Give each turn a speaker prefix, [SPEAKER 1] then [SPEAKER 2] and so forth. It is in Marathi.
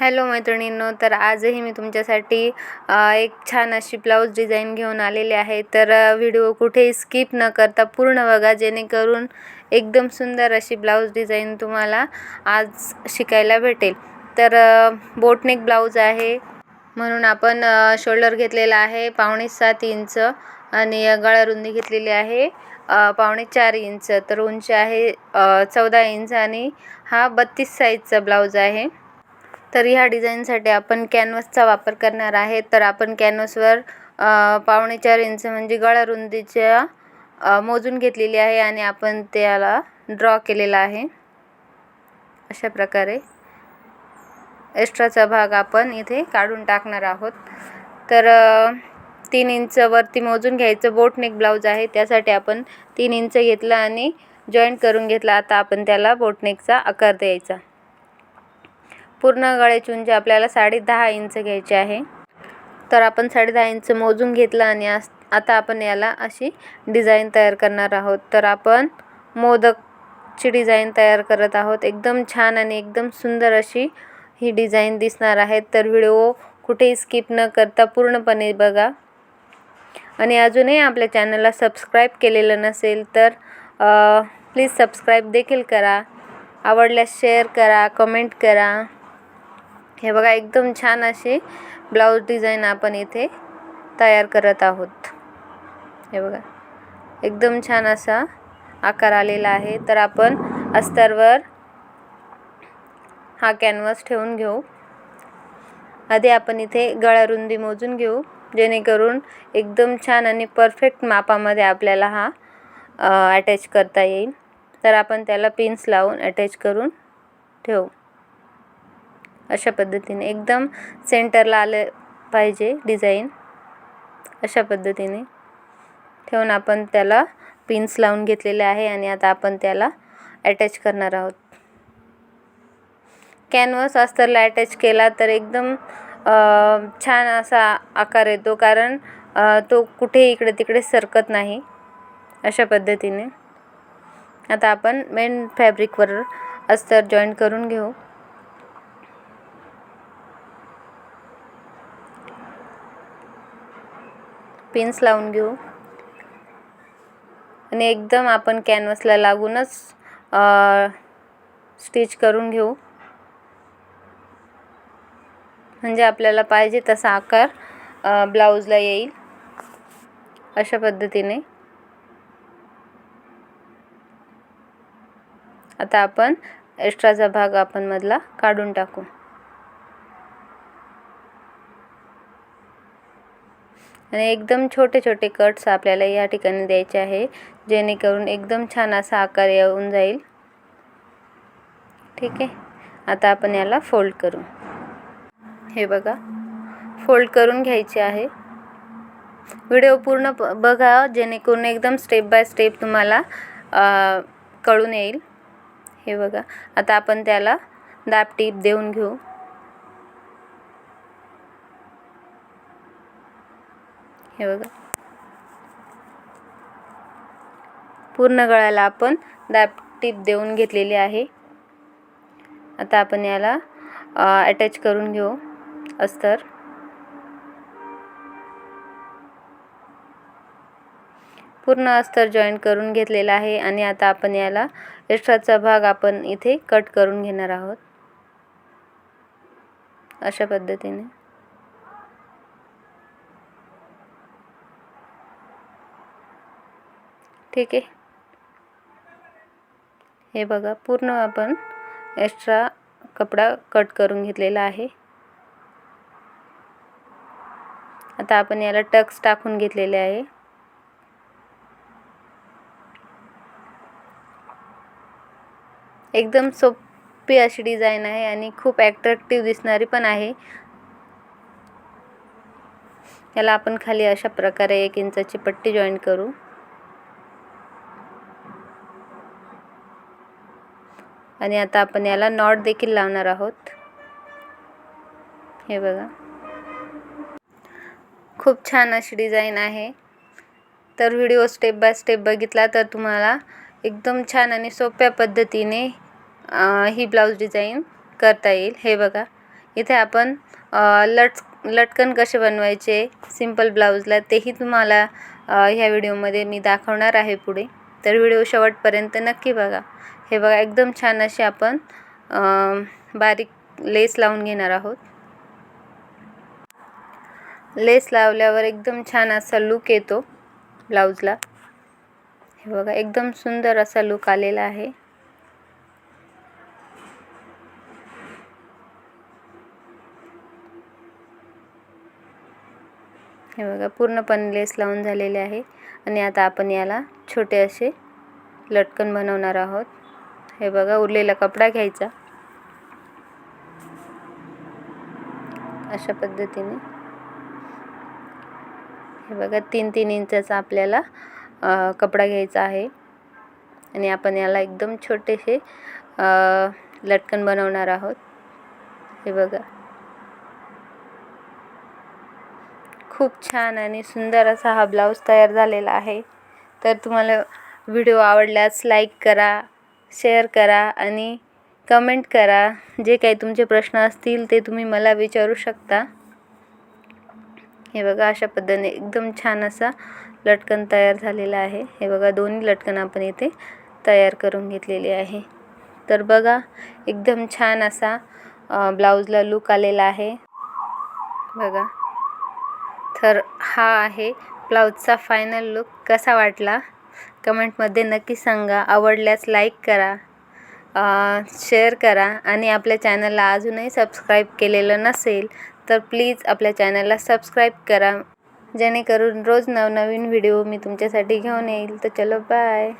[SPEAKER 1] हॅलो मैत्रिणींनो तर आजही मी तुमच्यासाठी एक छान अशी ब्लाऊज डिझाईन घेऊन आलेली आहे. तर व्हिडिओ कुठेही स्किप न करता पूर्ण बघा जेणेकरून एकदम सुंदर अशी ब्लाऊज डिझाईन तुम्हाला आज शिकायला भेटेल. तर बोटनेक ब्लाऊज आहे म्हणून आपण शोल्डर घेतलेला आहे पावणे सात इंच आणि गळा रुंदी घेतलेली आहे पावणे चार इंच. तर उंची आहे चौदा इंच आणि हा बत्तीस साईजचा ब्लाऊज आहे. तर ह्या डिझाईनसाठी आपण कॅनव्हसचा वापर करणार आहे. तर आपण कॅनव्हसवर पावणे चार इंच म्हणजे गळारुंदीच्या रुंदीच्या मोजून घेतलेली आहे आणि आपण त्याला ड्रॉ केलेला आहे. अशा प्रकारे एक्स्ट्राचा भाग आपण इथे काढून टाकणार आहोत. तर तीन इंच वरती मोजून घ्यायचं. बोटनेक ब्लाऊज आहे. त्यासाठी आपण तीन इंच घेतलं आणि जॉईंट करून घेतला. आता आपण त्याला बोटनेकचा आकार द्यायचा. पूर्ण गळ्याची उंची आपल्याला साडे दहा इंच घ्यायची आहे तर आपण साडे दहा इंच मोजून घेतलं आणि आस आता आपण याला अशी डिझाईन तयार करणार आहोत. तर आपण मोदकची डिझाईन तयार करत आहोत. एकदम छान आणि एकदम सुंदर अशी ही डिझाईन दिसणार आहे. तर व्हिडिओ कुठेही स्किप न करता पूर्णपणे बघा. आणि अजूनही आपल्या चॅनलला सबस्क्राईब केलेलं नसेल तर प्लीज सबस्क्राईब देखील करा. आवडल्यास शेअर करा कमेंट करा. हे बघा एकदम छान अशी ब्लाऊज डिझाईन आपण इथे तयार करत आहोत. हे बघा एकदम छान असा आकार आलेला आहे. तर आपण अस्तरवर हा कॅनव्हास ठेवून घेऊ. आधी आपण इथे गळारुंदी मोजून घेऊ जेणेकरून एकदम छान आणि परफेक्ट मापामध्ये आपल्याला हा अटॅच करता येईल. तर आपण त्याला पिन्स लावून अटॅच करून ठेवू. अशा पद्धतीने. एकदम सेंटरला आलं पाहिजे डिझाईन अशा पद्धतीने. ठेवून आपण त्याला पिन्स लावून घेतलेले आहे आणि आता आपण त्याला अटॅच करणार आहोत. कॅनव्हस अस्तरला अटॅच केला तर एकदम छान असा आकार येतो कारण तो कुठेही इकडे तिकडे सरकत नाही. अशा पद्धतीने. आता आपण मेन फॅब्रिकवर अस्तर जॉईंट करून घेऊ. पिन्स लावून घेऊ. आणि एकदम आपण कॅनव्हसला लागूनच स्टिच करून घेऊ. म्हणजे आपल्याला पाहिजे तसा आकार ब्लाऊजला येईल. अशा पद्धतीने. आता आपण एक्स्ट्राचा भाग आपण मधला काढून टाकू. आणि एकदम छोटे छोटे कट्स आपल्याला या ठिकाणी द्यायचे आहे जेणेकरून एकदम छान असा आकार येऊन जाईल. ठीक आहे? आता आपण याला फोल्ड करू. हे बघा. फोल्ड करून घ्यायचे आहे. व्हिडिओ पूर्ण बघा जेणेकरून एकदम स्टेप बाय स्टेप तुम्हाला कळून येईल. हे बघा. आता आपण त्याला दाब टीप देऊन घेऊ. हे बघा. पूर्ण गळ्याला आपण दाब टीप देऊन घेतलेली आहे. आता आपण याला अटॅच करून घेऊ अस्तर. पूर्ण अस्तर जॉईंट करून घेतलेला आहे आणि आता आपण याला एक्स्ट्राचा भाग आपण इथे कट करून घेणार आहोत. अशा पद्धतीने. ठीक आहे. हे बघा पूर्ण आपण एक्स्ट्रा कपडा कट करून घेतलेला आहे. आता आपण याला टक्स टाकून घेतलेले आहे. एकदम सोपी अशी डिझाईन आहे आणि खूप ॲट्रॅक्टिव्ह दिसणारी पण आहे. याला आपण खाली अशा प्रकारे एक इंचाची पट्टी जॉईन करू. आणि आता आपण याला नॉट देखील लावणार आहोत. हे बघा. खूप छान अशी डिझाईन आहे. तर व्हिडिओ स्टेप बाय स्टेप बघितला तर तुम्हाला एकदम छान आणि सोप्या पद्धतीने ही ब्लाऊज डिझाईन करता येईल. हे बघा. इथे आपण लट लटकन कसे बनवायचे सिंपल ब्लाऊजला तेही तुम्हाला ह्या व्हिडिओमध्ये मी दाखवणार आहे पुढे. तर व्हिडिओ शेवटपर्यंत नक्की बघा. हे बघा एकदम छान असे आपण बारीक लेस लावून घेणार आहोत. लेस लावल्यावर एकदम छान असा लूक येतो ब्लाऊजला. हे बघा एकदम सुंदर असा लूक आलेला आहे. हे बघा पूर्णपणे लेस लावून झालेले आहे. आणि आता आपण याला छोटे असे लटकन बनवणार आहोत. हे बघा उरलेला कपडा घ्यायचा. अशा पद्धतीने. हे बघा तीन तीन इंचाचा आपल्याला कपडा घ्यायचा आहे. आणि आपण याला एकदम छोटेसे लटकन बनवणार आहोत. हे बघा. खूप छान आणि सुंदर असा हा ब्लाऊज तयार झालेला आहे. तर तुम्हाला व्हिडिओ आवडल्यास लाईक करा शेअर करा आणि कमेंट करा. जे काही तुमचे प्रश्न असतील ते तुम्ही मला विचारू शकता. हे बघा अशा पद्धतीने एकदम छान असा लटकन तयार झालेला आहे. हे बघा दोन्ही लटकन आपण इथे तयार करून घेतलेले आहे. तर बघा एकदम छान असा ब्लाऊजला लूक आलेला आहे. बघा. तर हा आहे ब्लाऊजचा फायनल लुक कसा वाटला? कमेंटमध्ये नक्की सांगा. आवडल्यास लाईक करा शेअर करा आणि आपल्या चॅनलला अजूनही सबस्क्राईब केलेलं नसेल तर प्लीज आपल्या चॅनलला सबस्क्राईब करा. जेणेकरून रोज नवनवीन व्हिडिओ मी तुमच्यासाठी घेऊन येईल. तर चलो बाय